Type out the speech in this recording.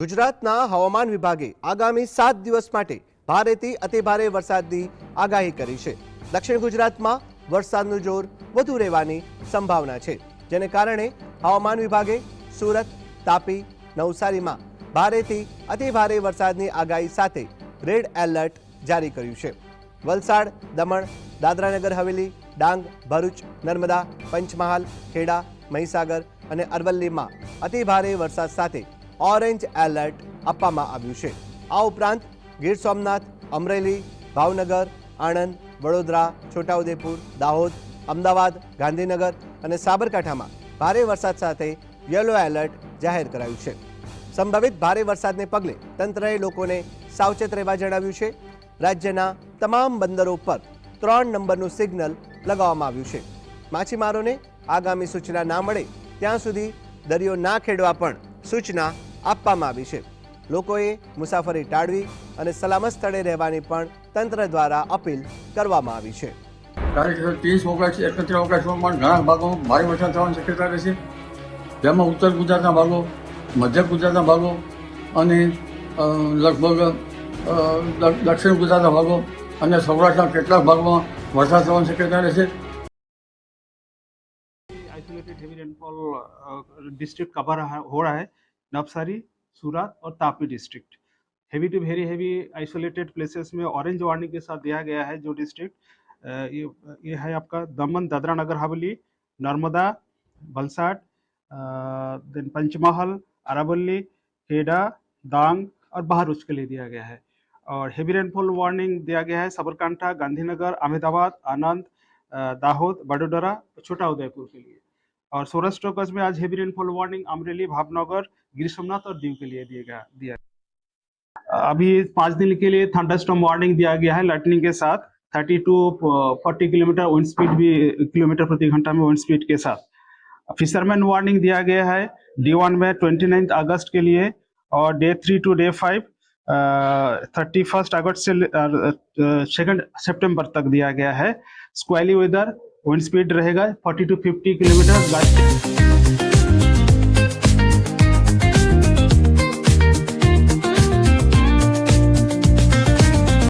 ગુજરાતના હવામાન વિભાગે આગામી 7 દિવસ માટે ભારેથી અતિ ભારે વરસાદની આગાહી કરી છે. દક્ષિણ ગુજરાતમાં વરસાદનો જોર વધુ રહેવાની સંભાવના છે. જેના કારણે હવામાન વિભાગે સુરત, તાપી, નૌસારીમાં ભારેથી અતિ ભારે વરસાદની આગાહી સાથે રેડ એલર્ટ જારી કર્યું છે. વલસાડ, દમણ, દાદરાનગર હવેલી, ડાંગ, ભરૂચ, નર્મદા, પંચમહાલ, ખેડા, મહીસાગર અને અરવલ્લીમાં અતિ ભારે વરસાદ સાથે ઓરેન્જ એલર્ટ અપામા અભ્યુષે આ ઉપ્રાંત ગીર સોમનાથ અમરેલી ભાવનગર આણંદ વડોદરા છોટાઉદેપુર દાહોદ અમદાવાદ ગાંધીનગર અને સાબરકાઠામાં ભારે વરસાદ સાથે યલો એલર્ટ જાહેર કરાયું છે સંભવિત ભારે વરસાદને પગલે તંત્રએ લોકોને સાવચેત રહેવા જણાવ્યું છે રાજ્યના તમામ બંધરો પર 3 નંબરનું સિગ્નલ લગાવવામાં આવ્યું છે માછીમારોને આગામી સૂચના ન મળે ત્યાં સુધી દરિયો ન ખેડવા પણ સૂચના આપવામાં આવી છે લોકોએ મુસાફરી ટાળવી અને સલામત સ્થળે રહેવાની પણ તંત્ર દ્વારા અપીલ કરવામાં આવી છે તારીખ ત્રીસ ઓગસ્ટ એકત્રીસ ઓગસ્ટમાં પણ ઘણા ભાગો ભારે વરસાદ થવાની શક્યતા રહેશે જેમાં ઉત્તર ગુજરાતના ભાગો મધ્ય ગુજરાતના ભાગો અને લગભગ દક્ષિણ ગુજરાતના ભાગો અને સૌરાષ્ટ્રના કેટલાક ભાગમાં વરસાદ થવાની શક્યતા રહેશે isolated heavy rainfall district cover हो रहा नवसारी सूरत और Tapi district heavy to very heavy isolated places में ऑरेंज वार्निंग के साथ दिया गया है जो डिस्ट्रिक्ट ये है आपका दमन दादरा नगर हवेली नर्मदा बलसाट देन पंचमहल अरावली खेडा दांग और बहारूच के लिए दिया गया है और हेवी रेनफॉल वार्निंग दिया गया है साबरकांठा गांधीनगर अहमदाबाद आनंद दाहोद और छोटा उदयपुर के लिए और सौराष्ट्र स्टोकस में आज heavy rainfall warning Amreli Bhavnagar Gir Somnath और दीव के लिए दिए गया दिया अभी पांच दिन के लिए थंडरस्टॉर्म वार्निंग दिया गया है लाइटनिंग के साथ thirty to forty kilometre wind speed भी किलोमीटर प्रति घंटा में विंड स्पीड के साथ फिशरमैन वार्निंग दिया गया है डे वन में ट्वेंटी अगस्त के लिए और day three to day five thirty first अगस्त से सेकेंड uh, सेप्टेम्बर uh, तक दिया गया है स्क्वाली वेदर विंड स्पीड रहेगा 40 टू 50 किलोमीटर